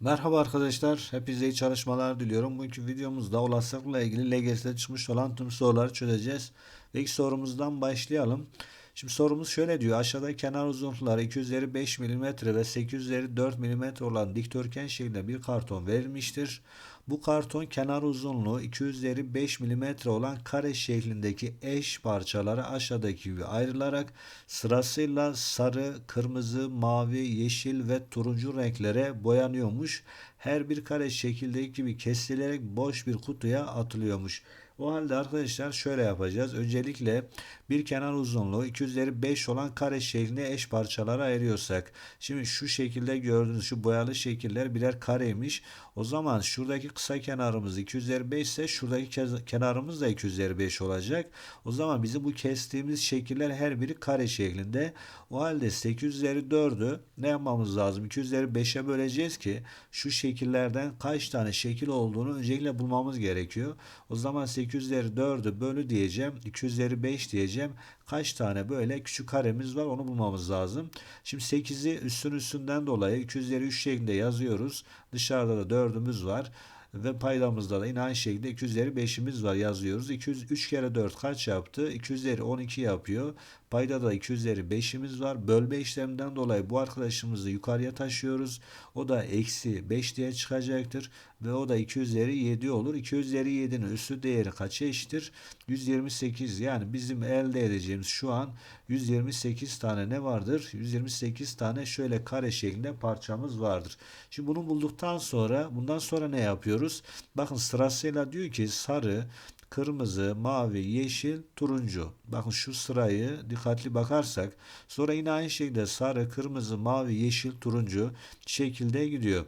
Merhaba arkadaşlar, hepinize iyi çalışmalar diliyorum. Bugünkü videomuzda olasılıkla ilgili LGS'de çıkmış olan tüm soruları çözeceğiz. İlk sorumuzdan başlayalım. Şimdi sorumuz şöyle diyor. Aşağıda kenar uzunlukları 200'leri 5 mm ve 800'leri 4 mm olan dikdörtgen şeklinde bir karton verilmiştir. Bu karton kenar uzunluğu 200'leri 5 mm olan kare şeklindeki eş parçalara aşağıdaki gibi ayrılarak sırasıyla sarı, kırmızı, mavi, yeşil ve turuncu renklere boyanıyormuş. Her bir kare şekildeki gibi kesilerek boş bir kutuya atılıyormuş. O halde arkadaşlar şöyle yapacağız. Öncelikle bir kenar uzunluğu 200'leri 5 olan kare şeklinde eş parçalara ayırıyorsak. Şimdi şu şekilde gördüğünüz şu boyalı şekiller birer kareymiş. O zaman şuradaki kısa kenarımız 200'leri 5 ise şuradaki kenarımız da 200'leri 5 olacak. O zaman bizim bu kestiğimiz şekiller her biri kare şeklinde. O halde 800'leri 4'ü ne yapmamız lazım? 200'leri 5'e böleceğiz ki şu şekillerden kaç tane şekil olduğunu öncelikle bulmamız gerekiyor. O zaman 800'leri 4'ü bölü diyeceğim. 200'leri 5 diyeceğim. Kaç tane böyle küçük karemiz var onu bulmamız lazım. Şimdi 8'i üstün üstünden dolayı 200'leri 3 şeklinde yazıyoruz. Dışarıda da 4'ümüz var. Ve paydamızda da yine aynı şekilde 200'leri 5'imiz var yazıyoruz. 203 kere 4 kaç yaptı? 200'leri 12 yapıyor. Payda da 200'leri 5'imiz var. Bölme işleminden dolayı bu arkadaşımızı yukarıya taşıyoruz. O da eksi 5 diye çıkacaktır. Ve o da 200'leri 7 olur. 200'leri 7'nin üstü değeri kaça eşittir? 128 yani bizim elde edeceğimiz şu an 128 tane ne vardır? 128 tane şöyle kare şeklinde parçamız vardır. Şimdi bunu bulduktan sonra bundan sonra ne yapıyoruz? Bakın sırasıyla diyor ki sarı, kırmızı, mavi, yeşil, turuncu. Bakın şu sırayı dikkatli bakarsak sonra yine aynı şekilde sarı, kırmızı, mavi, yeşil, turuncu şekilde gidiyor.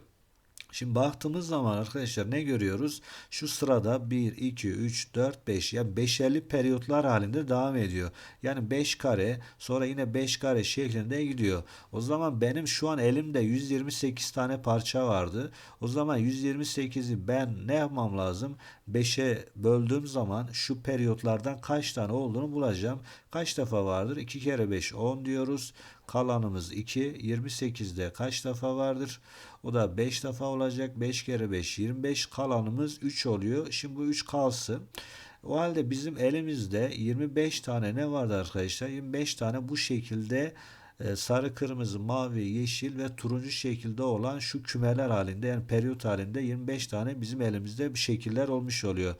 Şimdi baktığımız zaman arkadaşlar ne görüyoruz? Şu sırada 1, 2, 3, 4, 5 yani beşerli periyotlar halinde devam ediyor. Yani 5 kare sonra yine 5 kare şeklinde gidiyor. O zaman benim şu an elimde 128 tane parça vardı. O zaman 128'i ben ne yapmam lazım? 5'e böldüğüm zaman şu periyotlardan kaç tane olduğunu bulacağım. Kaç defa vardır? 2 kere 5 10 diyoruz. Kalanımız 2. 28'de kaç defa vardır? O da 5 defa olacak. 5 kere 5 25. Kalanımız 3 oluyor. Şimdi bu 3 kalsın. O halde bizim elimizde 25 tane ne vardı arkadaşlar? 25 tane bu şekilde e, sarı, kırmızı, mavi, yeşil ve turuncu şekilde olan şu kümeler halinde yani periyot halinde 25 tane bizim elimizde bir şekiller olmuş oluyor.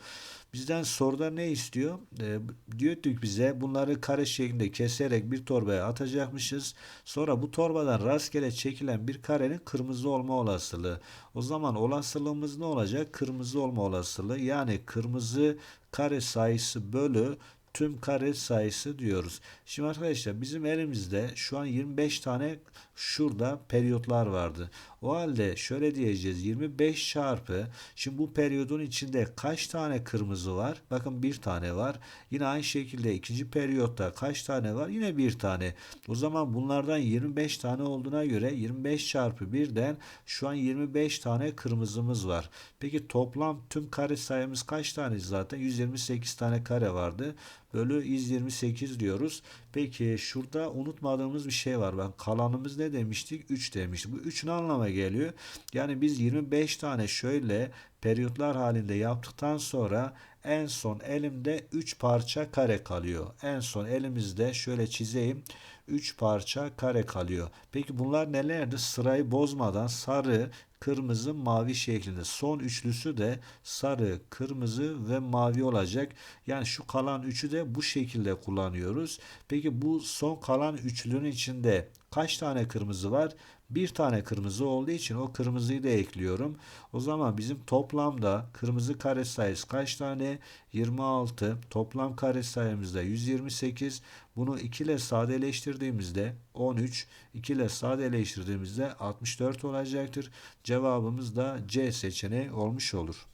Bizden soruda ne istiyor? E, diyor ki bize bunları kare şeklinde keserek bir torbaya atacakmışız. Sonra bu torbadan rastgele çekilen bir karenin kırmızı olma olasılığı. O zaman olasılığımız ne olacak? Kırmızı olma olasılığı. Yani kırmızı kare sayısı bölü tüm kare sayısı diyoruz. Şimdi arkadaşlar bizim elimizde şu an 25 tane şurada periyotlar vardı. O halde şöyle diyeceğiz 25 çarpı şimdi bu periyodun içinde kaç tane kırmızı var? Bakın bir tane var. Yine aynı şekilde ikinci periyotta kaç tane var? Yine bir tane. O zaman bunlardan 25 tane olduğuna göre 25 çarpı 1'den şu an 25 tane kırmızımız var. Peki toplam tüm kare sayımız kaç tane zaten? 128 tane kare vardı. Bölü 128 diyoruz. Peki şurada unutmadığımız bir şey var. Ben kalanımız ne demiştik? 3 demiştik. Bu 3 ne anlama geliyor? Yani biz 25 tane şöyle periyotlar halinde yaptıktan sonra en son elimde 3 parça kare kalıyor. En son elimizde şöyle çizeyim. 3 parça kare kalıyor. Peki bunlar nelerdi? Sırayı bozmadan sarı, kırmızı, mavi şeklinde. Son üçlüsü de sarı, kırmızı ve mavi olacak. Yani şu kalan üçü de bu şekilde kullanıyoruz. Peki bu son kalan üçlünün içinde kaç tane kırmızı var? Bir tane kırmızı olduğu için o kırmızıyı da ekliyorum. O zaman bizim toplamda kırmızı kare sayısı kaç tane? 26. Toplam kare sayımızda 128. Bunu 2 ile sadeleştirdiğimizde 13. 2 ile sadeleştirdiğimizde 64 olacaktır. Cevabımız da C seçeneği olmuş olur.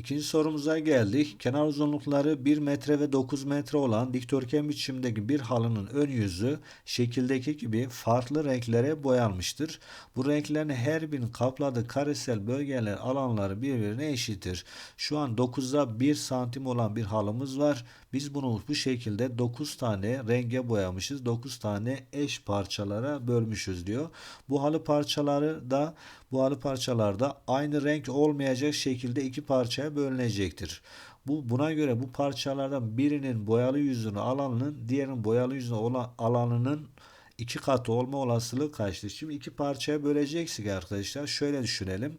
İkinci sorumuza geldik. Kenar uzunlukları 1 metre ve 9 metre olan dikdörtgen biçimdeki bir halının ön yüzü şekildeki gibi farklı renklere boyanmıştır. Bu renklerin her birinin kapladığı karesel bölgeler alanları birbirine eşittir. Şu an 9'da 1 santim olan bir halımız var. Biz bunu bu şekilde 9 tane renge boyamışız. 9 tane eş parçalara bölmüşüz diyor. Bu halı parçaları da bu halı parçalarda aynı renk olmayacak şekilde iki parçaya bölünecektir. Bu buna göre bu parçalardan birinin boyalı yüzünü alanının diğerinin boyalı yüzünü olan alanının iki katı olma olasılığı kaçtır? Şimdi iki parçaya böleceksek arkadaşlar şöyle düşünelim.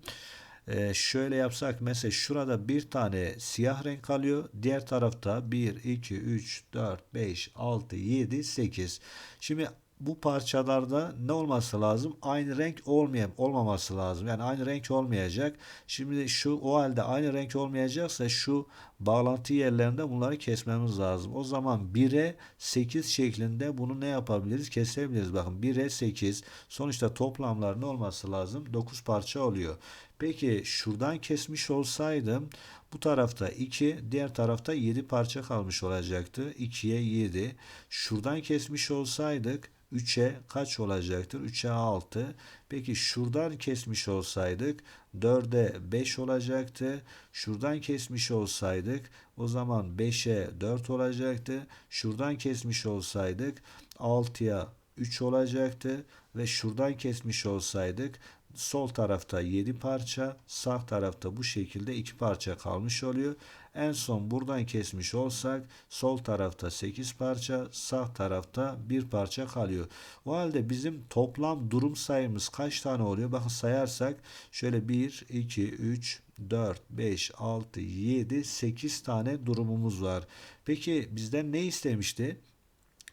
Ee, şöyle yapsak mesela şurada bir tane siyah renk kalıyor. Diğer tarafta 1, 2, 3, 4, 5, 6, 7, 8. Şimdi bu parçalarda ne olması lazım? Aynı renk olmayan olmaması lazım. Yani aynı renk olmayacak. Şimdi şu o halde aynı renk olmayacaksa şu bağlantı yerlerinde bunları kesmemiz lazım. O zaman 1'e 8 şeklinde bunu ne yapabiliriz? Kesebiliriz. Bakın 1'e 8. Sonuçta toplamlar ne olması lazım? 9 parça oluyor. Peki şuradan kesmiş olsaydım bu tarafta 2, diğer tarafta 7 parça kalmış olacaktı. 2'ye 7. Şuradan kesmiş olsaydık 3'e kaç olacaktır? 3'e 6. Peki şuradan kesmiş olsaydık 4'e 5 olacaktı. Şuradan kesmiş olsaydık o zaman 5'e 4 olacaktı. Şuradan kesmiş olsaydık 6'ya 3 olacaktı ve şuradan kesmiş olsaydık sol tarafta 7 parça, sağ tarafta bu şekilde 2 parça kalmış oluyor. En son buradan kesmiş olsak sol tarafta 8 parça, sağ tarafta 1 parça kalıyor. O halde bizim toplam durum sayımız kaç tane oluyor? Bakın sayarsak şöyle 1, 2, 3, 4, 5, 6, 7, 8 tane durumumuz var. Peki bizden ne istemişti?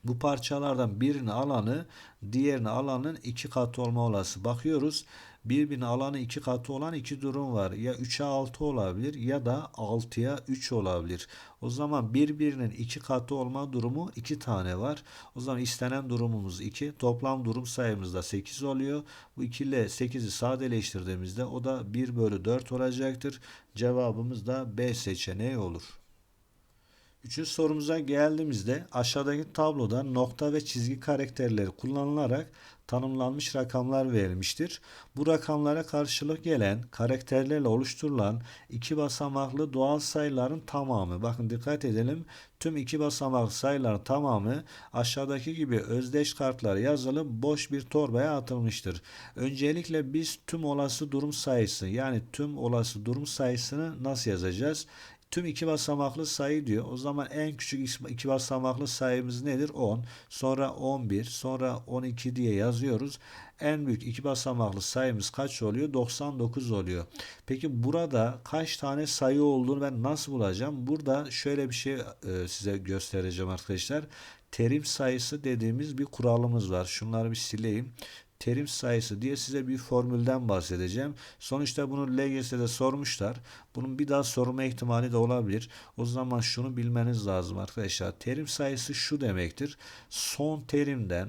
Bu parçalardan birini alanı diğerini alanın iki katı olma olası. Bakıyoruz birbirine alanı iki katı olan iki durum var. Ya 3'e 6 olabilir ya da 6'ya 3 olabilir. O zaman birbirinin iki katı olma durumu iki tane var. O zaman istenen durumumuz 2. Toplam durum sayımız da 8 oluyor. Bu 2 ile 8'i sadeleştirdiğimizde o da 1 bölü 4 olacaktır. Cevabımız da B seçeneği olur. Üçüncü sorumuza geldiğimizde aşağıdaki tabloda nokta ve çizgi karakterleri kullanılarak tanımlanmış rakamlar verilmiştir. Bu rakamlara karşılık gelen karakterlerle oluşturulan iki basamaklı doğal sayıların tamamı. Bakın dikkat edelim. Tüm iki basamaklı sayıların tamamı aşağıdaki gibi özdeş kartlara yazılıp boş bir torbaya atılmıştır. Öncelikle biz tüm olası durum sayısı yani tüm olası durum sayısını nasıl yazacağız? Tüm iki basamaklı sayı diyor. O zaman en küçük iki basamaklı sayımız nedir? 10. Sonra 11. Sonra 12 diye yazıyoruz. En büyük iki basamaklı sayımız kaç oluyor? 99 oluyor. Peki burada kaç tane sayı olduğunu ben nasıl bulacağım? Burada şöyle bir şey e, size göstereceğim arkadaşlar. Terim sayısı dediğimiz bir kuralımız var. Şunları bir sileyim terim sayısı diye size bir formülden bahsedeceğim. Sonuçta bunu LGS'de sormuşlar. Bunun bir daha sorma ihtimali de olabilir. O zaman şunu bilmeniz lazım arkadaşlar. Terim sayısı şu demektir. Son terimden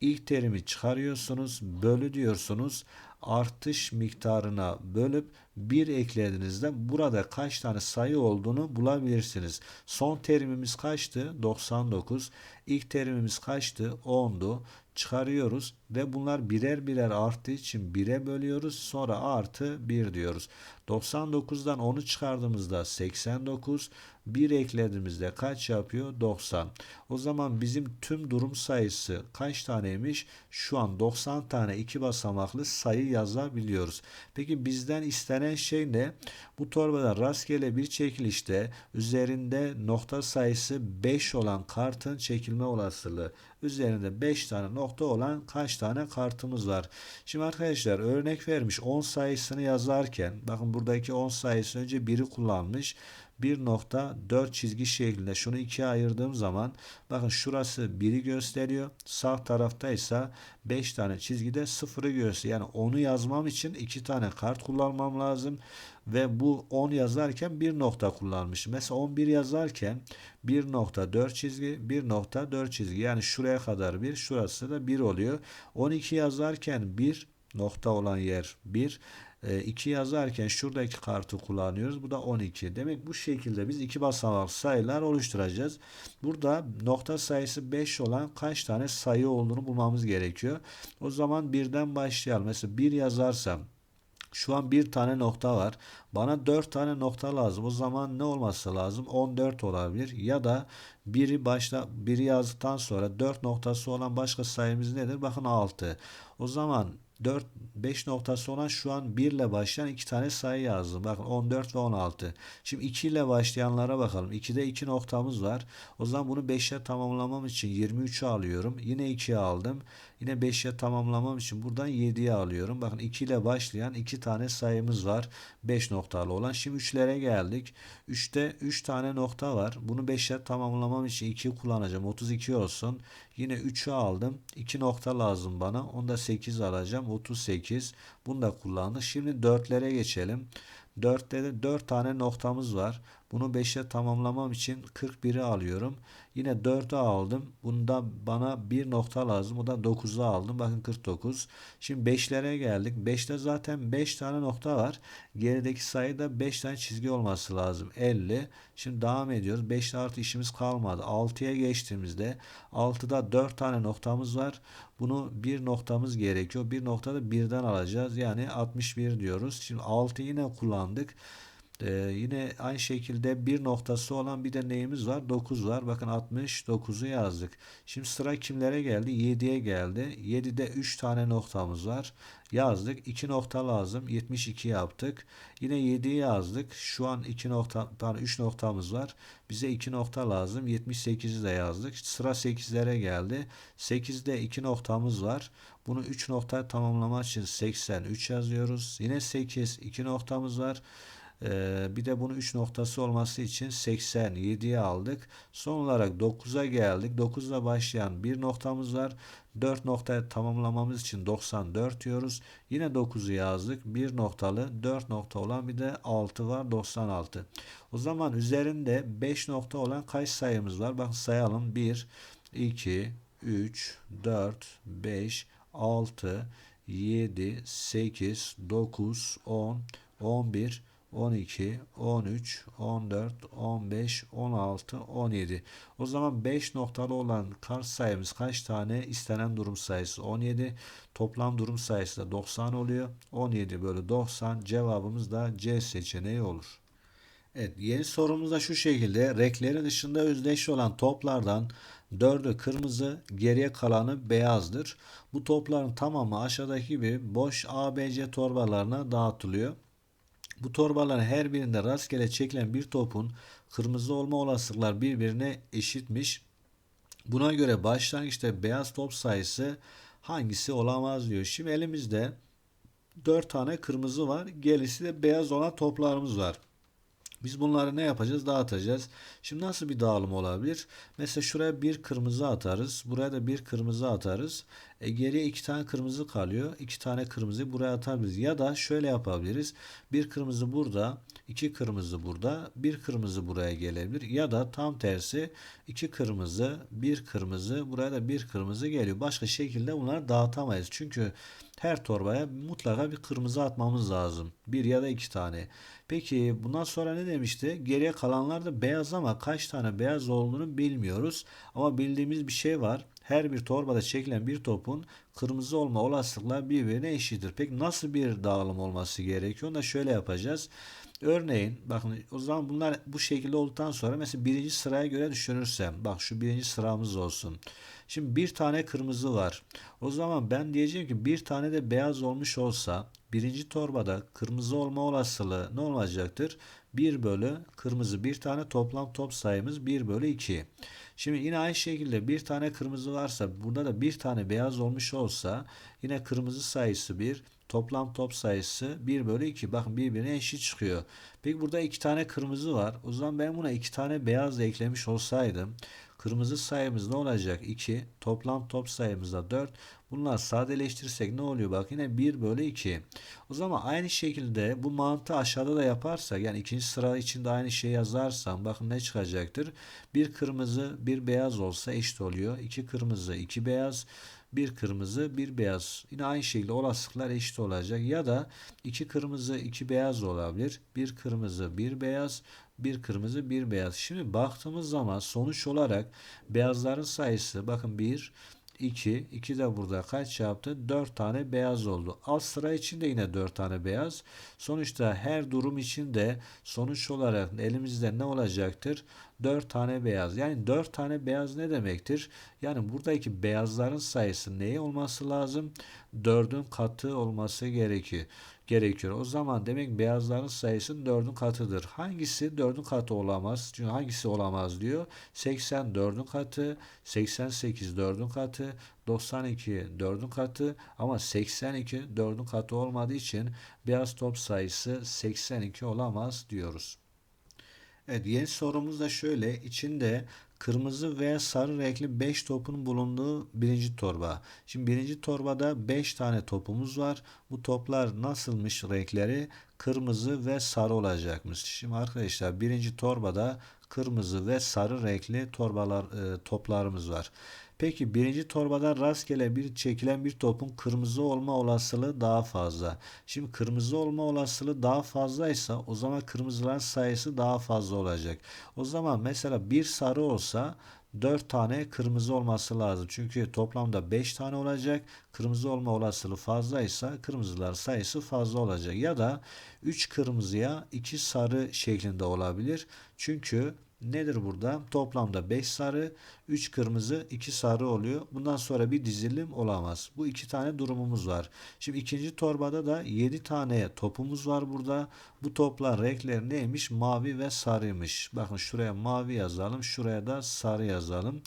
ilk terimi çıkarıyorsunuz, bölü diyorsunuz. Artış miktarına bölüp 1 eklediğinizde burada kaç tane sayı olduğunu bulabilirsiniz. Son terimimiz kaçtı? 99. İlk terimimiz kaçtı? 10'du çıkarıyoruz ve bunlar birer birer arttığı için 1'e bölüyoruz. Sonra artı 1 diyoruz. 99'dan 10'u çıkardığımızda 89. 1 eklediğimizde kaç yapıyor? 90. O zaman bizim tüm durum sayısı kaç taneymiş? Şu an 90 tane iki basamaklı sayı yazabiliyoruz. Peki bizden istenen şey ne? Bu torbada rastgele bir çekilişte üzerinde nokta sayısı 5 olan kartın çekilme olasılığı. Üzerinde 5 tane nokta olan kaç tane kartımız var? Şimdi arkadaşlar örnek vermiş 10 sayısını yazarken bakın buradaki 10 sayısı önce 1'i kullanmış. 1.4 çizgi şeklinde şunu ikiye ayırdığım zaman bakın şurası 1'i gösteriyor. Sağ tarafta ise 5 tane çizgide 0'ı gösteriyor. Yani onu yazmam için 2 tane kart kullanmam lazım. Ve bu 10 yazarken bir nokta kullanmışım. Mesela 11 yazarken 1.4 çizgi 1.4 çizgi yani şuraya kadar bir şurası da 1 oluyor. 12 yazarken bir nokta olan yer 1 2 ee, yazarken şuradaki kartı kullanıyoruz. Bu da 12. Demek bu şekilde biz iki basamak sayılar oluşturacağız. Burada nokta sayısı 5 olan kaç tane sayı olduğunu bulmamız gerekiyor. O zaman birden başlayalım. Mesela 1 yazarsam Şu an bir tane nokta var. Bana 4 tane nokta lazım. O zaman ne olması lazım? 14 olabilir. Ya da biri başla biri yazdıktan sonra 4 noktası olan başka sayımız nedir? Bakın 6. O zaman 4 5 noktası olan şu an 1 ile başlayan iki tane sayı yazdım. Bakın 14 ve 16. Şimdi 2 ile başlayanlara bakalım. 2'de 2 noktamız var. O zaman bunu 5'e tamamlamam için 23'ü alıyorum. Yine 2'ye aldım. Yine 5'e tamamlamam için buradan 7'ye alıyorum. Bakın 2 ile başlayan iki tane sayımız var. 5 noktalı olan. Şimdi 3'lere geldik. 3'te 3 tane nokta var. Bunu 5'e tamamlamam için 2'yi kullanacağım. 32 olsun. Yine 3'ü aldım. 2 nokta lazım bana. Onu da 8 alacağım. 38. Bunu da kullandık. Şimdi 4'lere geçelim. 4'te de 4 tane noktamız var. Bunu 5'e tamamlamam için 41'i alıyorum. Yine 4'ü aldım. Bunda bana bir nokta lazım. O da 9'u aldım. Bakın 49. Şimdi 5'lere geldik. 5'te zaten 5 tane nokta var. Gerideki sayıda 5 tane çizgi olması lazım. 50. Şimdi devam ediyoruz. 5 artı işimiz kalmadı. 6'ya geçtiğimizde 6'da 4 tane noktamız var. Bunu bir noktamız gerekiyor. Bir noktada birden alacağız. Yani 61 diyoruz. Şimdi 6 yine kullandık. Ee, yine aynı şekilde bir noktası olan bir de neyimiz var? 9 var. Bakın 69'u yazdık. Şimdi sıra kimlere geldi? 7'ye geldi. 7'de 3 tane noktamız var. Yazdık. 2 nokta lazım. 72 yaptık. Yine 7'yi yazdık. Şu an 2 nokta, pardon 3 noktamız var. Bize 2 nokta lazım. 78'i de yazdık. Sıra 8'lere geldi. 8'de 2 noktamız var. Bunu 3 nokta tamamlamak için 83 yazıyoruz. Yine 8 2 noktamız var. Ee, bir de bunu 3 noktası olması için 87'ye aldık. Son olarak 9'a geldik. 9'da başlayan bir noktamız var. 4 noktayı tamamlamamız için 94 diyoruz. Yine 9'u yazdık. 1 noktalı 4 nokta olan bir de 6 var 96. O zaman üzerinde 5 nokta olan kaç sayımız var? Bakın sayalım. 1, 2, 3, 4, 5, 6, 7, 8, 9, 10, 11, 12, 13, 14, 15, 16, 17. O zaman 5 noktalı olan kars sayımız kaç tane? İstenen durum sayısı 17. Toplam durum sayısı da 90 oluyor. 17 bölü 90 cevabımız da C seçeneği olur. Evet yeni sorumuz da şu şekilde. Renklerin dışında özdeş olan toplardan 4'ü kırmızı geriye kalanı beyazdır. Bu topların tamamı aşağıdaki gibi boş ABC torbalarına dağıtılıyor. Bu torbaların her birinde rastgele çekilen bir topun kırmızı olma olasılıklar birbirine eşitmiş. Buna göre başlangıçta beyaz top sayısı hangisi olamaz diyor. Şimdi elimizde 4 tane kırmızı var. Gerisi de beyaz olan toplarımız var. Biz bunları ne yapacağız? Dağıtacağız. Şimdi nasıl bir dağılım olabilir? Mesela şuraya bir kırmızı atarız. Buraya da bir kırmızı atarız. E geriye iki tane kırmızı kalıyor. İki tane kırmızı buraya atabiliriz. Ya da şöyle yapabiliriz. Bir kırmızı burada, iki kırmızı burada, bir kırmızı buraya gelebilir. Ya da tam tersi iki kırmızı, bir kırmızı, buraya da bir kırmızı geliyor. Başka şekilde bunları dağıtamayız. Çünkü her torbaya mutlaka bir kırmızı atmamız lazım. Bir ya da iki tane. Peki bundan sonra ne demişti? Geriye kalanlar da beyaz ama kaç tane beyaz olduğunu bilmiyoruz. Ama bildiğimiz bir şey var. Her bir torbada çekilen bir topun kırmızı olma olasılıkla birbirine eşittir. Peki nasıl bir dağılım olması gerekiyor? Onu da şöyle yapacağız. Örneğin bakın o zaman bunlar bu şekilde olduktan sonra mesela birinci sıraya göre düşünürsem bak şu birinci sıramız olsun. Şimdi bir tane kırmızı var. O zaman ben diyeceğim ki bir tane de beyaz olmuş olsa birinci torbada kırmızı olma olasılığı ne olacaktır? 1 bölü kırmızı bir tane toplam top sayımız 1 bölü 2. Şimdi yine aynı şekilde bir tane kırmızı varsa burada da bir tane beyaz olmuş olsa yine kırmızı sayısı 1 toplam top sayısı 1 bölü 2. Bakın birbirine eşit çıkıyor. Peki burada iki tane kırmızı var. O zaman ben buna iki tane beyaz da eklemiş olsaydım kırmızı sayımız ne olacak? 2. Toplam top sayımız da 4. Bunlar sadeleştirirsek ne oluyor? Bak yine 1 bölü 2. O zaman aynı şekilde bu mantığı aşağıda da yaparsak yani ikinci sıra içinde aynı şey yazarsam bakın ne çıkacaktır? Bir kırmızı bir beyaz olsa eşit oluyor. 2 kırmızı 2 beyaz bir kırmızı bir beyaz. Yine aynı şekilde olasılıklar eşit olacak. Ya da iki kırmızı iki beyaz olabilir. Bir kırmızı bir beyaz bir kırmızı bir beyaz. Şimdi baktığımız zaman sonuç olarak beyazların sayısı bakın 1 2. 2 de burada kaç yaptı? 4 tane beyaz oldu. Alt sıra için de yine 4 tane beyaz. Sonuçta her durum için de sonuç olarak elimizde ne olacaktır? 4 tane beyaz. Yani 4 tane beyaz ne demektir? Yani buradaki beyazların sayısı neye olması lazım? 4'ün katı olması gerekiyor. Gerekiyor. O zaman demek beyazların sayısının 4'ün katıdır. Hangisi 4'ün katı olamaz? Çünkü hangisi olamaz diyor. 80 4'ün katı, 88 4'ün katı, 92 4'ün katı ama 82 4'ün katı olmadığı için beyaz top sayısı 82 olamaz diyoruz. Evet yeni sorumuz da şöyle. İçinde kırmızı veya sarı renkli 5 topun bulunduğu birinci torba. Şimdi birinci torbada 5 tane topumuz var. Bu toplar nasılmış renkleri? Kırmızı ve sarı olacakmış. Şimdi arkadaşlar birinci torbada kırmızı ve sarı renkli torbalar e, toplarımız var. Peki birinci torbadan rastgele bir çekilen bir topun kırmızı olma olasılığı daha fazla. Şimdi kırmızı olma olasılığı daha fazlaysa o zaman kırmızıların sayısı daha fazla olacak. O zaman mesela bir sarı olsa 4 tane kırmızı olması lazım. Çünkü toplamda 5 tane olacak. Kırmızı olma olasılığı fazlaysa kırmızılar sayısı fazla olacak. Ya da 3 kırmızıya 2 sarı şeklinde olabilir. Çünkü nedir burada? Toplamda 5 sarı, 3 kırmızı, 2 sarı oluyor. Bundan sonra bir dizilim olamaz. Bu iki tane durumumuz var. Şimdi ikinci torbada da 7 tane topumuz var burada. Bu toplar renkleri neymiş? Mavi ve sarıymış. Bakın şuraya mavi yazalım, şuraya da sarı yazalım.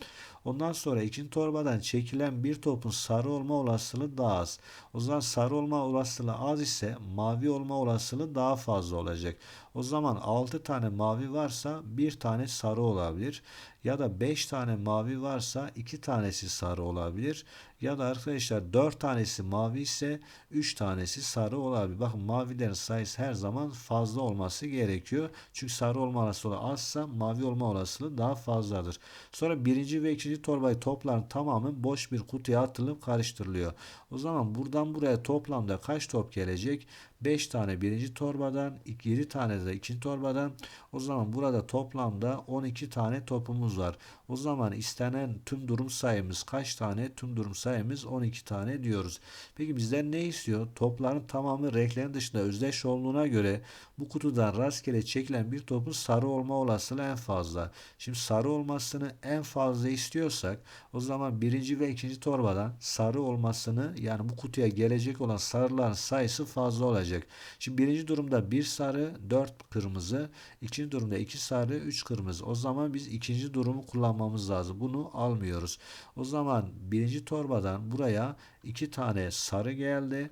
Ondan sonra ikinci torbadan çekilen bir topun sarı olma olasılığı daha az. O zaman sarı olma olasılığı az ise mavi olma olasılığı daha fazla olacak. O zaman 6 tane mavi varsa bir tane sarı olabilir. Ya da 5 tane mavi varsa 2 tanesi sarı olabilir. Ya da arkadaşlar 4 tanesi mavi ise 3 tanesi sarı olabilir. Bakın mavilerin sayısı her zaman fazla olması gerekiyor. Çünkü sarı olma olasılığı azsa mavi olma olasılığı daha fazladır. Sonra birinci ve ikinci torbayı topların tamamı boş bir kutuya atılıp karıştırılıyor. O zaman buradan buraya toplamda kaç top gelecek? 5 tane birinci torbadan, 7 tane de ikinci torbadan. O zaman burada toplamda 12 tane topumuz var. O zaman istenen tüm durum sayımız kaç tane? Tüm durum sayımız 12 tane diyoruz. Peki bizden ne istiyor? Topların tamamı renklerin dışında özdeş olduğuna göre bu kutudan rastgele çekilen bir topun sarı olma olasılığı en fazla. Şimdi sarı olmasını en fazla istiyorsak o zaman birinci ve ikinci torbadan sarı olmasını yani bu kutuya gelecek olan sarıların sayısı fazla olacak. Şimdi birinci durumda bir sarı, dört kırmızı. ikinci durumda iki sarı, üç kırmızı. O zaman biz ikinci durumu kullanmamız lazım. Bunu almıyoruz. O zaman birinci torbadan buraya iki tane sarı geldi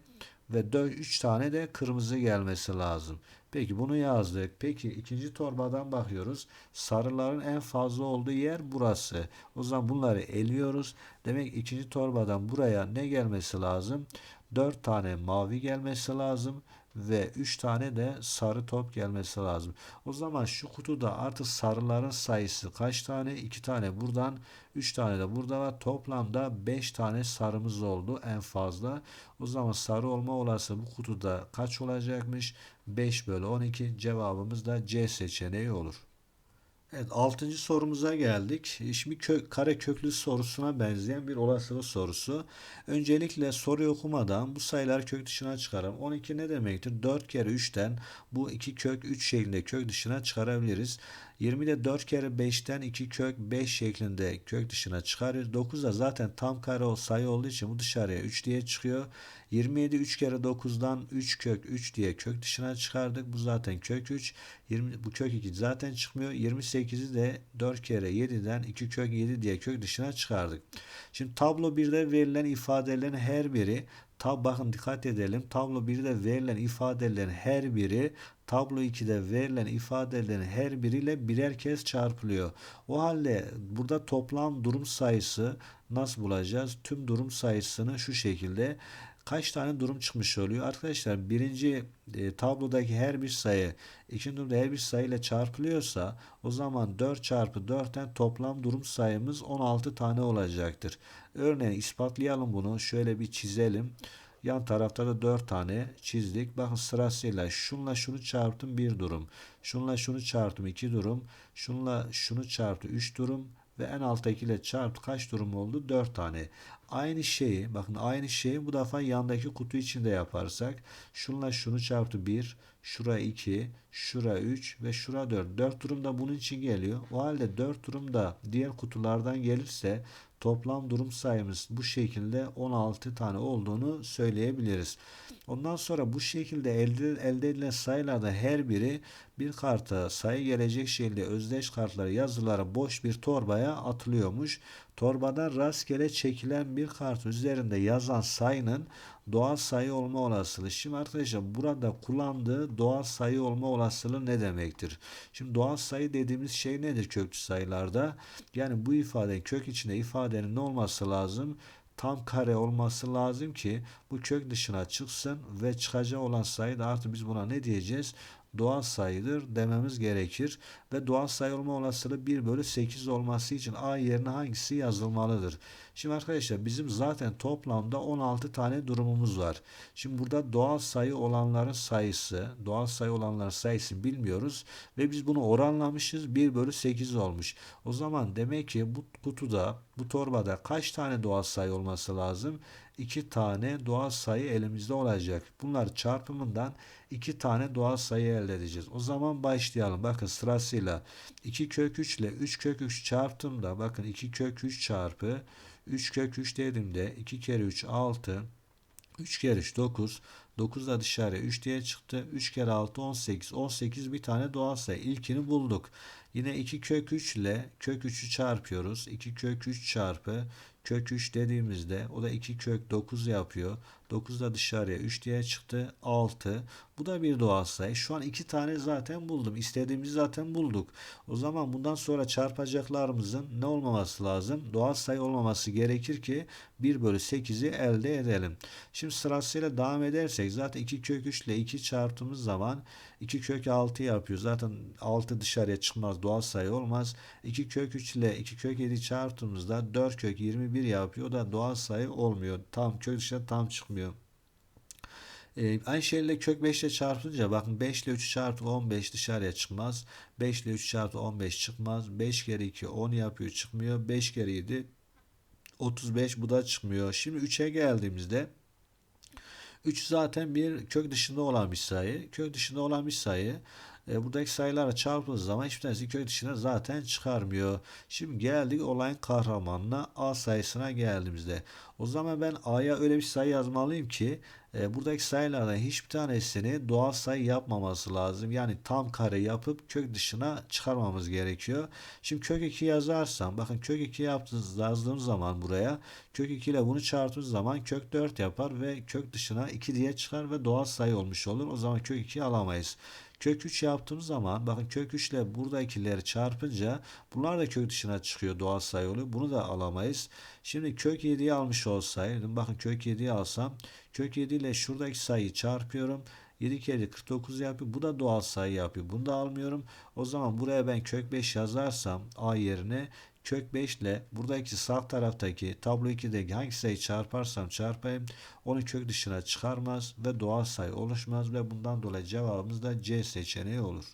ve 3 tane de kırmızı gelmesi lazım. Peki bunu yazdık. Peki ikinci torbadan bakıyoruz. Sarıların en fazla olduğu yer burası. O zaman bunları eliyoruz. Demek ikinci torbadan buraya ne gelmesi lazım? 4 tane mavi gelmesi lazım ve 3 tane de sarı top gelmesi lazım. O zaman şu kutuda artık sarıların sayısı kaç tane? 2 tane buradan 3 tane de burada var. Toplamda 5 tane sarımız oldu en fazla. O zaman sarı olma olası bu kutuda kaç olacakmış? 5 bölü 12 cevabımız da C seçeneği olur. Evet, altıncı sorumuza geldik. Şimdi kök, kare köklü sorusuna benzeyen bir olasılık sorusu. Öncelikle soruyu okumadan bu sayılar kök dışına çıkaralım. 12 ne demektir? 4 kere 3'ten bu iki kök 3 şeklinde kök dışına çıkarabiliriz. 20 de 4 kere 5'ten 2 kök 5 şeklinde kök dışına çıkarıyoruz. 9 da zaten tam kare o sayı olduğu için bu dışarıya 3 diye çıkıyor. 27 3 kere 9'dan 3 kök 3 diye kök dışına çıkardık. Bu zaten kök 3. 20, bu kök 2 zaten çıkmıyor. 28'i de 4 kere 7'den 2 kök 7 diye kök dışına çıkardık. Şimdi tablo 1'de verilen ifadelerin her biri Tab bakın dikkat edelim. Tablo 1'de verilen ifadelerin her biri tablo 2'de verilen ifadelerin her biriyle birer kez çarpılıyor. O halde burada toplam durum sayısı nasıl bulacağız? Tüm durum sayısını şu şekilde kaç tane durum çıkmış oluyor? Arkadaşlar birinci e, tablodaki her bir sayı ikinci durumda her bir sayı ile çarpılıyorsa o zaman 4 çarpı 4'ten toplam durum sayımız 16 tane olacaktır. Örneğin ispatlayalım bunu. Şöyle bir çizelim. Yan tarafta da 4 tane çizdik. Bakın sırasıyla şunla şunu çarptım bir durum. Şunla şunu çarptım iki durum. Şunla şunu çarptı üç durum ve en alttakiyle çarptı. Kaç durum oldu? 4 tane. Aynı şeyi bakın aynı şeyi bu defa yandaki kutu içinde yaparsak şunla şunu çarptı 1, şura 2, şura 3 ve şura 4. 4 durum da bunun için geliyor. O halde 4 durum da diğer kutulardan gelirse toplam durum sayımız bu şekilde 16 tane olduğunu söyleyebiliriz. Ondan sonra bu şekilde elde, elde edilen sayılarda her biri bir karta sayı gelecek şekilde özdeş kartları yazıları boş bir torbaya atılıyormuş. Torbadan rastgele çekilen bir kart üzerinde yazan sayının doğal sayı olma olasılığı. Şimdi arkadaşlar burada kullandığı doğal sayı olma olasılığı ne demektir? Şimdi doğal sayı dediğimiz şey nedir köklü sayılarda? Yani bu ifade kök içinde ifadenin ne olması lazım? tam kare olması lazım ki bu kök dışına çıksın ve çıkacak olan sayı da artık biz buna ne diyeceğiz? Doğal sayıdır dememiz gerekir. Ve doğal sayı olma olasılığı 1 bölü 8 olması için A yerine hangisi yazılmalıdır? Şimdi arkadaşlar bizim zaten toplamda 16 tane durumumuz var. Şimdi burada doğal sayı olanların sayısı, doğal sayı olanların sayısını bilmiyoruz. Ve biz bunu oranlamışız 1 bölü 8 olmuş. O zaman demek ki bu kutuda, bu torbada kaç tane doğal sayı olması lazım? 2 tane doğal sayı elimizde olacak. Bunlar çarpımından 2 tane doğal sayı elde edeceğiz. O zaman başlayalım. Bakın sırasıyla 2 kök 3 ile 3 kök 3 çarptığımda bakın 2 kök 3 çarpı 3 kök 3 dediğimde 2 kere 3 6 3 kere 3 9 9 da dışarıya 3 diye çıktı. 3 kere 6 18. 18 bir tane doğal sayı. İlkini bulduk. Yine 2 kök 3 ile kök 3'ü çarpıyoruz. 2 kök 3 çarpı kök 3 dediğimizde o da 2 kök 9 yapıyor. 9 da dışarıya 3 diye çıktı. 6. Bu da bir doğal sayı. Şu an 2 tane zaten buldum. İstediğimizi zaten bulduk. O zaman bundan sonra çarpacaklarımızın ne olmaması lazım? Doğal sayı olmaması gerekir ki 1 bölü 8'i elde edelim. Şimdi sırasıyla devam edersek zaten 2 kök 3 ile 2 çarptığımız zaman 2 kök 6 yapıyor. Zaten 6 dışarıya çıkmaz. Doğal sayı olmaz. 2 kök 3 ile 2 kök 7 çarptığımızda 4 kök 21 yapıyor. O da doğal sayı olmuyor. Tam kök dışarı tam çıkmıyor. Ee, aynı şeyle kök 5 ile çarpınca bakın 5 ile 3 çarpı 15 dışarıya çıkmaz. 5 ile 3 çarpı 15 çıkmaz. 5 kere 2 10 yapıyor çıkmıyor. 5 kere 7 35 bu da çıkmıyor. Şimdi 3'e geldiğimizde 3 zaten bir kök dışında olan bir sayı. Kök dışında olan bir sayı. E, buradaki sayılara çarpıldığı zaman hiçbir tanesi kök dışına zaten çıkarmıyor. Şimdi geldik olayın kahramanına A sayısına geldiğimizde. O zaman ben A'ya öyle bir sayı yazmalıyım ki e, buradaki sayılardan hiçbir tanesini doğal sayı yapmaması lazım. Yani tam kare yapıp kök dışına çıkarmamız gerekiyor. Şimdi kök 2 yazarsam bakın kök 2 yaptığınız yazdığım zaman buraya kök 2 ile bunu çarptığımız zaman kök 4 yapar ve kök dışına 2 diye çıkar ve doğal sayı olmuş olur. O zaman kök 2'yi alamayız. Kök 3 yaptığımız zaman bakın kök 3 ile buradakileri çarpınca bunlar da kök dışına çıkıyor doğal sayı oluyor. Bunu da alamayız. Şimdi kök 7'yi almış olsaydım bakın kök 7'yi alsam kök 7 ile şuradaki sayıyı çarpıyorum. 7 kere 49 yapıyor. Bu da doğal sayı yapıyor. Bunu da almıyorum. O zaman buraya ben kök 5 yazarsam a yerine kök 5 ile buradaki sağ taraftaki tablo 2'deki hangi sayı çarparsam çarpayım onu kök dışına çıkarmaz ve doğal sayı oluşmaz ve bundan dolayı cevabımız da C seçeneği olur.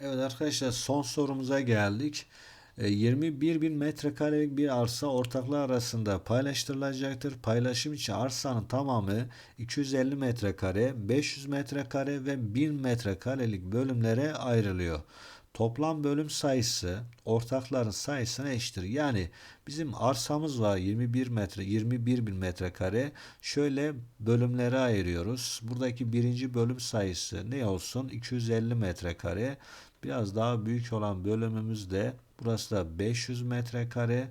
Evet arkadaşlar son sorumuza geldik. 21 e, bin metrekarelik bir arsa ortaklar arasında paylaştırılacaktır. Paylaşım için arsanın tamamı 250 metrekare, 500 metrekare ve 1000 metrekarelik bölümlere ayrılıyor. Toplam bölüm sayısı ortakların sayısına eşittir. Yani bizim arsamız var 21 metre 21 bin metrekare. Şöyle bölümlere ayırıyoruz. Buradaki birinci bölüm sayısı ne olsun? 250 metrekare. Biraz daha büyük olan bölümümüz de burası da 500 metrekare.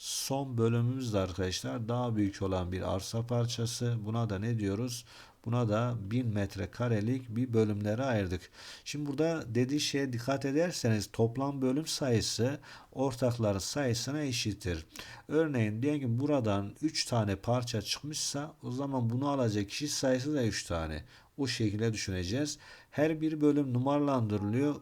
Son bölümümüz de arkadaşlar daha büyük olan bir arsa parçası. Buna da ne diyoruz? Buna da 1000 metrekarelik bir bölümlere ayırdık. Şimdi burada dediği şeye dikkat ederseniz toplam bölüm sayısı ortakların sayısına eşittir. Örneğin diyelim buradan 3 tane parça çıkmışsa o zaman bunu alacak kişi sayısı da 3 tane. O şekilde düşüneceğiz. Her bir bölüm numaralandırılıyor.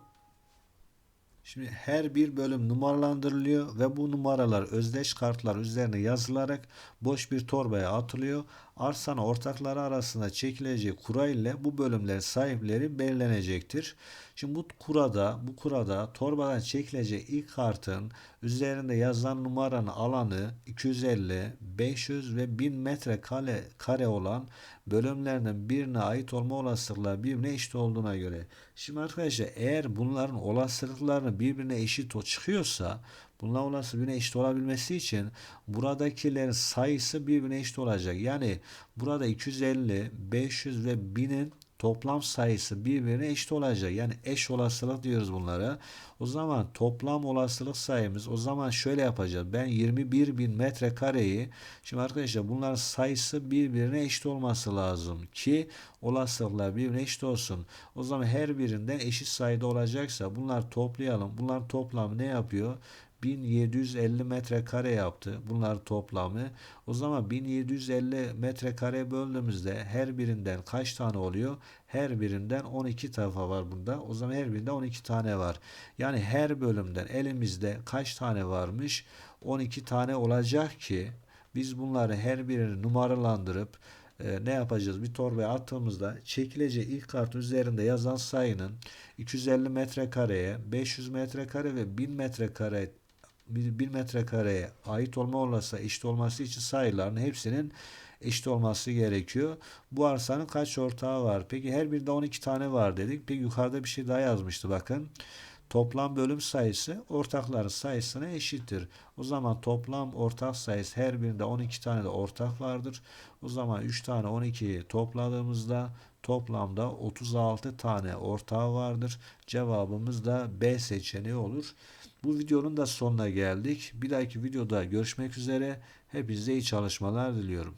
Şimdi her bir bölüm numaralandırılıyor ve bu numaralar özdeş kartlar üzerine yazılarak boş bir torbaya atılıyor. Arsanın ortakları arasında çekilecek kura ile bu bölümlerin sahipleri belirlenecektir. Şimdi bu kurada, bu kurada torbadan çekilecek ilk kartın üzerinde yazan numaranın alanı 250, 500 ve 1000 metre kare, kare olan bölümlerden birine ait olma olasılıkları birbirine eşit olduğuna göre. Şimdi arkadaşlar eğer bunların olasılıklarını birbirine eşit o çıkıyorsa bunlar olası birbirine eşit olabilmesi için buradakilerin sayısı birbirine eşit olacak. Yani burada 250, 500 ve 1000'in toplam sayısı birbirine eşit olacak. Yani eş olasılık diyoruz bunlara. O zaman toplam olasılık sayımız o zaman şöyle yapacağız. Ben 21 bin metrekareyi şimdi arkadaşlar bunların sayısı birbirine eşit olması lazım ki olasılıklar birbirine eşit olsun. O zaman her birinden eşit sayıda olacaksa bunlar toplayalım. Bunların toplamı ne yapıyor? 1750 metrekare yaptı. Bunlar toplamı. O zaman 1750 metrekare böldüğümüzde her birinden kaç tane oluyor? Her birinden 12 tarafa var burada. O zaman her birinde 12 tane var. Yani her bölümden elimizde kaç tane varmış? 12 tane olacak ki biz bunları her birini numaralandırıp e, ne yapacağız? Bir torbaya attığımızda çekilecek ilk kart üzerinde yazan sayının 250 metrekareye, 500 metrekare ve 1000 metrekare 1 metrekareye ait olma olası eşit olması için sayıların hepsinin eşit olması gerekiyor. Bu arsanın kaç ortağı var? Peki her birinde 12 tane var dedik. Peki yukarıda bir şey daha yazmıştı bakın. Toplam bölüm sayısı ortakların sayısına eşittir. O zaman toplam ortak sayısı her birinde 12 tane de ortak vardır. O zaman 3 tane 12'yi topladığımızda toplamda 36 tane ortağı vardır. Cevabımız da B seçeneği olur. Bu videonun da sonuna geldik. Bir dahaki videoda görüşmek üzere. Hepinize iyi çalışmalar diliyorum.